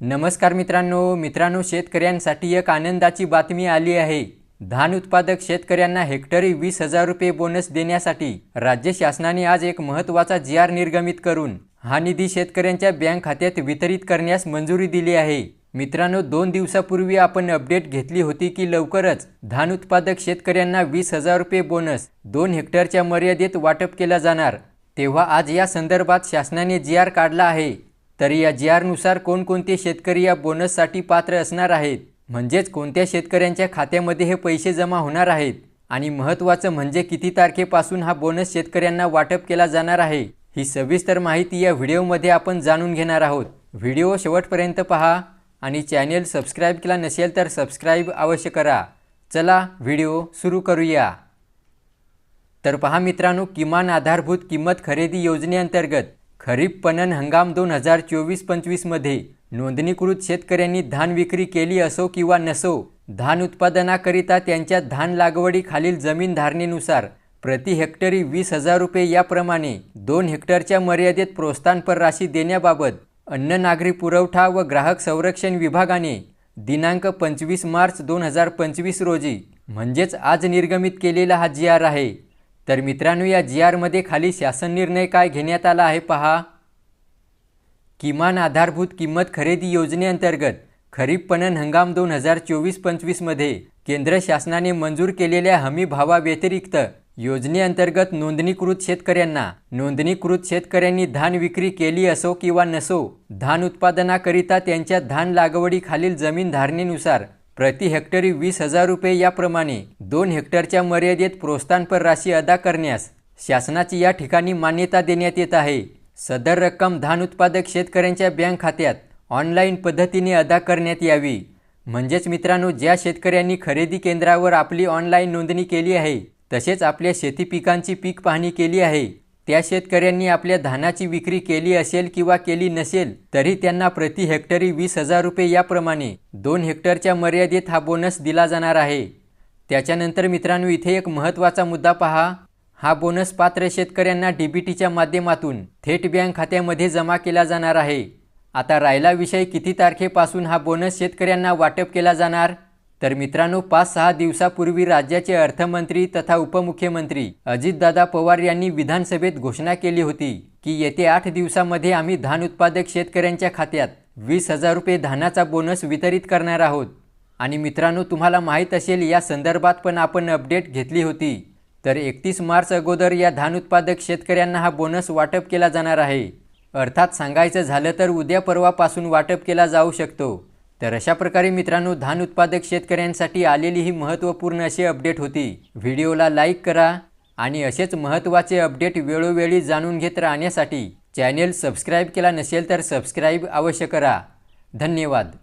नमस्कार मित्रांनो मित्रांनो शेतकऱ्यांसाठी एक आनंदाची बातमी आली आहे. धान उत्पादक शेतकऱ्यांना हेक्टरी वीस हजार रुपये बोनस देण्यासाठी राज्य शासनाने आज एक महत्त्वाचा जी आर निर्गमित करून हा निधी शेतकऱ्यांच्या बँक खात्यात वितरित करण्यास मंजुरी दिली आहे. मित्रांनो दोन दिवसापूर्वी आपण अपडेट घेतली होती की लवकरच धान उत्पादक शेतकऱ्यांना वीस हजार रुपये बोनस दोन हेक्टरच्या मर्यादेत वाटप केला जाणार. तेव्हा आज या संदर्भात शासनाने जी आर काढला आहे. तर या जी आरनुसार कोणकोणते शेतकरी या बोनससाठी पात्र असणार आहेत? म्हणजेच कोणत्या शेतकऱ्यांच्या खात्यामध्ये हे पैसे जमा होणार आहेत? आणि महत्त्वाचं म्हणजे किती तारखेपासून हा बोनस शेतकऱ्यांना वाटप केला जाणार आहे? ही सविस्तर माहिती या व्हिडिओमध्ये आपण जाणून घेणार आहोत. व्हिडिओ शेवटपर्यंत पहा आणि चॅनेल सबस्क्राईब केला नसेल तर सबस्क्राईब अवश्य करा. चला व्हिडिओ सुरू करूया. तर पहा मित्रांनो किमान आधारभूत किंमत खरेदी योजनेअंतर्गत खरीप पणन हंगाम दोन हजार चोवीस पंचवीसमध्ये नोंदणीकृत शेतकऱ्यांनी धान विक्री केली असो किंवा नसो धान उत्पादनाकरिता त्यांच्या धान लागवडीखालील जमीन धारणेनुसार प्रति हेक्टरी वीस हजार रुपये याप्रमाणे दोन हेक्टरच्या मर्यादेत प्रोत्साहनपर राशी देण्याबाबत अन्न नागरी पुरवठा व ग्राहक संरक्षण विभागाने दिनांक पंचवीस मार्च दोन हजार पंचवीस रोजी म्हणजेच आज निर्गमित केलेला हा जी आर आहे तर मित्रांनो या जी आरमध्ये खाली शासन निर्णय काय घेण्यात आला आहे पहा. किमान आधारभूत किंमत खरेदी योजनेअंतर्गत खरीप पणन हंगाम दोन हजार चोवीस पंचवीसमध्ये केंद्र शासनाने मंजूर केलेल्या हमी भावाव्यतिरिक्त योजनेअंतर्गत नोंदणीकृत शेतकऱ्यांना नोंदणीकृत शेतकऱ्यांनी धान विक्री केली असो किंवा नसो धान उत्पादनाकरिता त्यांच्या धान लागवडीखालील जमीन धारणेनुसार प्रति हेक्टरी वीस हजार रुपये याप्रमाणे दोन हेक्टरच्या मर्यादेत प्रोत्साहनपर राशी अदा करण्यास शासनाची या ठिकाणी मान्यता देण्यात येत आहे. सदर रक्कम धान उत्पादक शेतकऱ्यांच्या बँक खात्यात ऑनलाईन पद्धतीने अदा करण्यात यावी. म्हणजेच मित्रांनो ज्या शेतकऱ्यांनी खरेदी केंद्रावर आपली ऑनलाईन नोंदणी केली आहे तसेच आपल्या शेती पिकांची पीक पाहणी केली आहे. त्या शेतकऱ्यांनी आपल्या धानाची विक्री केली असेल किंवा केली नसेल तरी त्यांना प्रति हेक्टरी वीस हजार रुपये याप्रमाणे दोन हेक्टरच्या मर्यादेत हा बोनस दिला जाणार आहे. त्याच्यानंतर मित्रांनो इथे एक महत्त्वाचा मुद्दा पहा. हा बोनस पात्र शेतकऱ्यांना डी बी टीच्या माध्यमातून थेट बँक खात्यामध्ये जमा केला जाणार आहे. आता राहिला विषय किती तारखेपासून हा बोनस शेतकऱ्यांना वाटप केला जाणार? तर मित्रांनो पाच सहा दिवसापूर्वी राज्याचे अर्थमंत्री तथा उपमुख्यमंत्री अजितदादा पवार यांनी विधानसभेत घोषणा केली होती की येत्या आठ दिवसामध्ये आम्ही धान उत्पादक शेतकऱ्यांच्या खात्यात वीस हजार रुपये धानाचा बोनस वितरित करणार आहोत. आणि मित्रांनो तुम्हाला माहीत असेल या संदर्भात पण आपण अपडेट घेतली होती. तर एकतीस मार्च अगोदर या धान उत्पादक शेतकऱ्यांना हा बोनस वाटप केला जाणार आहे. अर्थात सांगायचं झालं तर उद्या परवापासून वाटप केला जाऊ शकतो. तर अशा प्रकारे मित्रांनो धान उत्पादक शेतकऱ्यांसाठी आलेली ही महत्त्वपूर्ण अशी अपडेट होती. व्हिडिओला लाईक करा आणि असेच महत्त्वाचे अपडेट वेळोवेळी जाणून घेत राहण्यासाठी चॅनेल सबस्क्राईब केला नसेल तर सबस्क्राईब अवश्य करा. धन्यवाद.